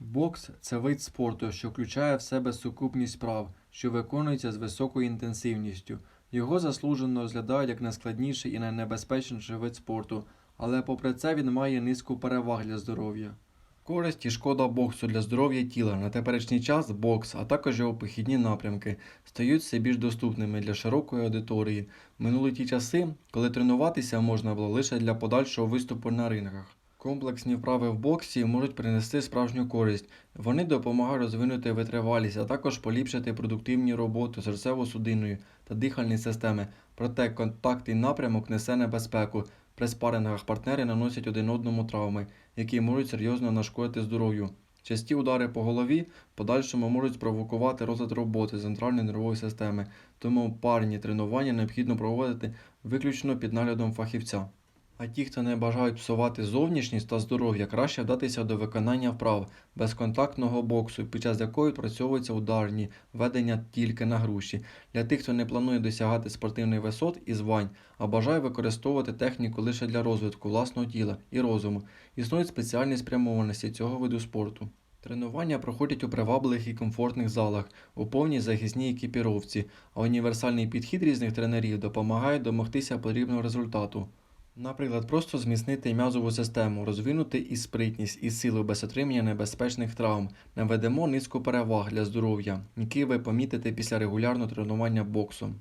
Бокс це вид спорту, що включає в себе сукупність справ, що виконується з високою інтенсивністю. Його заслужено розглядають як найскладніший і найнебезпечніший вид спорту, але попри це він має низку переваг для здоров'я. Користь і шкода боксу для здоров'я тіла на теперішній час бокс, а також його похідні напрямки, стають все більш доступними для широкої аудиторії. Минули ті часи, коли тренуватися можна було лише для подальшого виступу на рингах. Комплексні вправи в боксі можуть принести справжню користь. Вони допомагають розвинути витривалість, а також поліпшити продуктивні роботи серцево-судинної та дихальної системи. Проте контактний напрямок несе небезпеку. При спарингах партнери наносять один одному травми, які можуть серйозно нашкодити здоров'ю. Часті удари по голові подальшому можуть спровокувати розлад роботи центральної нервової системи, тому парні тренування необхідно проводити виключно під наглядом фахівця. А ті, хто не бажають псувати зовнішність та здоров'я, краще вдатися до виконання вправ безконтактного боксу, під час якої відпрацьовуються ударні, ведення тільки на груші. Для тих, хто не планує досягати спортивних висот і звань, а бажає використовувати техніку лише для розвитку власного тіла і розуму, існують спеціальні спрямованості цього виду спорту. Тренування проходять у привабливих і комфортних залах, у повній захисній екіпіровці, а універсальний підхід різних тренерів допомагає домогтися потрібного результату. Наприклад, просто зміцнити м'язову систему, розвинути і спритність, і силу без отримання небезпечних травм, наведемо низку переваг для здоров'я, які ви помітите після регулярного тренування боксом.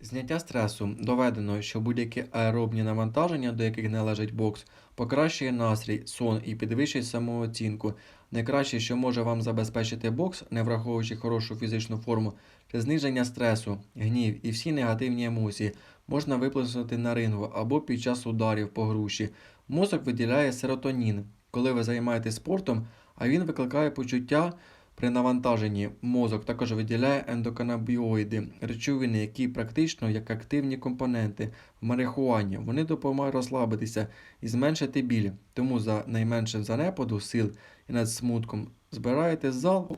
Зняття стресу доведено, що будь-які аеробні навантаження, до яких належить бокс, покращує настрій, сон і підвищує самооцінку. Найкраще, що може вам забезпечити бокс, не враховуючи хорошу фізичну форму, це зниження стресу, гнів і всі негативні емоції можна виплеснути на рингу або під час ударів по груші. Мозок виділяє серотонін, коли ви займаєтесь спортом, а він викликає почуття при навантаженні. Мозок також виділяє ендоканабіоїди, речовини, які практично як активні компоненти в марихуані. Вони допомагають розслабитися і зменшити біль. Тому за найменшим занепаду сил і над смутком збираєте зал.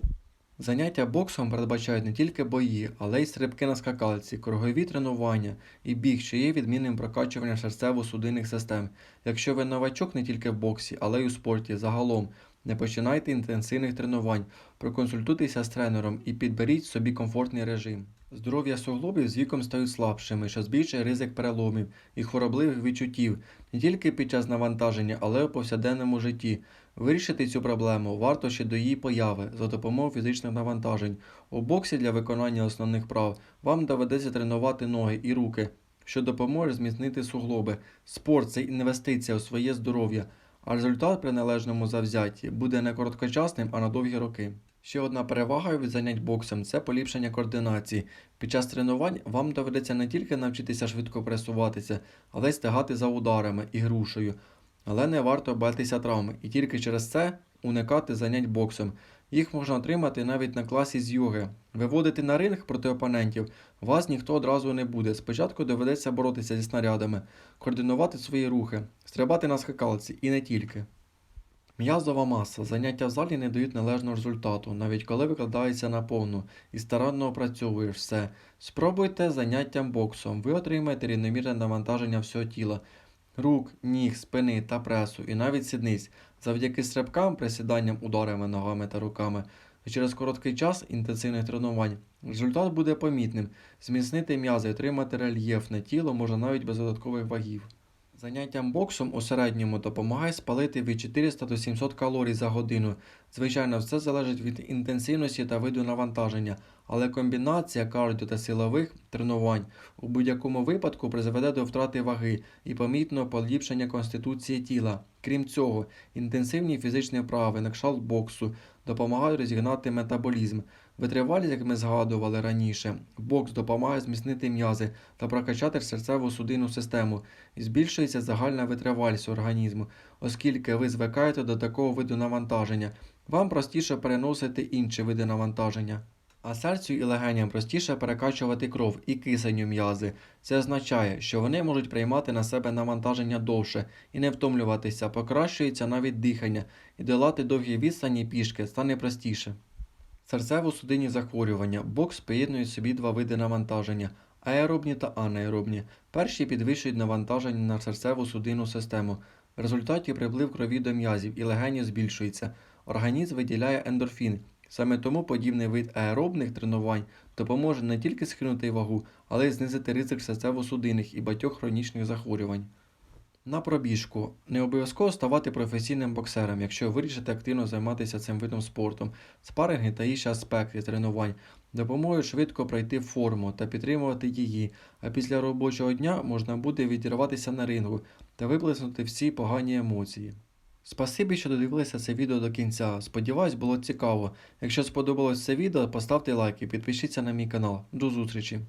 Заняття боксом передбачають не тільки бої, але й стрибки на скакалці, кругові тренування і біг, що є відмінним прокачуванням серцево-судинних систем. Якщо ви новачок не тільки в боксі, але й у спорті загалом, не починайте інтенсивних тренувань, проконсультуйтеся з тренером і підберіть собі комфортний режим. Здоров'я суглобів з віком стають слабшими, що збільшує ризик переломів і хворобливих відчуттів не тільки під час навантаження, але й у повсякденному житті. Вирішити цю проблему варто ще до її появи за допомогою фізичних навантажень. У боксі для виконання основних прав вам доведеться тренувати ноги і руки, що допоможе зміцнити суглоби. Спорт це інвестиція у своє здоров'я, а результат при належному завзятті буде не короткочасним, а на довгі роки. Ще одна перевага від занять боксом це поліпшення координації. Під час тренувань вам доведеться не тільки навчитися швидко пресуватися, але й стигати за ударами і грушею. Але не варто боятися травми і тільки через це уникати занять боксом. Їх можна отримати навіть на класі з йоги. Виводити на ринг проти опонентів вас ніхто одразу не буде. Спочатку доведеться боротися зі снарядами, координувати свої рухи, стрибати на скакалці і не тільки. М'язова маса. Заняття в залі не дають належного результату, навіть коли викладається на повну і старанно опрацьовуєш все. Спробуйте заняттям боксом. Ви отримаєте рівномірне навантаження всього тіла, рук, ніг, спини та пресу, і навіть сідниць, завдяки стрибкам, присіданням, ударами ногами та руками. Через короткий час інтенсивних тренувань результат буде помітним. Зміцнити м'язи, отримати рельєфне тіло можна навіть без додаткових вагів. Заняттям боксом у середньому допомагає спалити від 400 до 700 калорій за годину. Звичайно, все залежить від інтенсивності та виду навантаження, але комбінація кардіо та силових тренувань у будь-якому випадку призведе до втрати ваги і помітного поліпшення конституції тіла. Крім цього, інтенсивні фізичні вправи на кшталт боксу допомагають розігнати метаболізм. Витривалість, як ми згадували раніше, бокс допомагає зміцнити м'язи та прокачати серцево-судинну систему і збільшується загальна витривалість організму, оскільки ви звикаєте до такого виду навантаження. Вам простіше переносити інші види навантаження. А серцю і легеням простіше перекачувати кров і кисень у м'язи. Це означає, що вони можуть приймати на себе навантаження довше і не втомлюватися, покращується навіть дихання, і долати довгі відстані пішки стане простіше. Серцево-судинні захворювання. Бокс поєднує собі два види навантаження аеробні та анаеробні. Перші підвищують навантаження на серцево-судинну систему. В результаті приплив крові до м'язів і легенів збільшується. Організм виділяє ендорфін. Саме тому подібний вид аеробних тренувань допоможе не тільки скинути вагу, але й знизити ризик серцево-судинних і багатьох хронічних захворювань. На пробіжку. Не обов'язково ставати професійним боксером, якщо вирішите активно займатися цим видом спорту. Спаринги та інші аспекти тренувань допоможуть швидко пройти форму та підтримувати її, а після робочого дня можна буде відірватися на рингу та виплеснути всі погані емоції. Спасибі, що додивилися це відео до кінця. Сподіваюсь, було цікаво. Якщо сподобалось це відео, поставте лайк і підпишіться на мій канал. До зустрічі!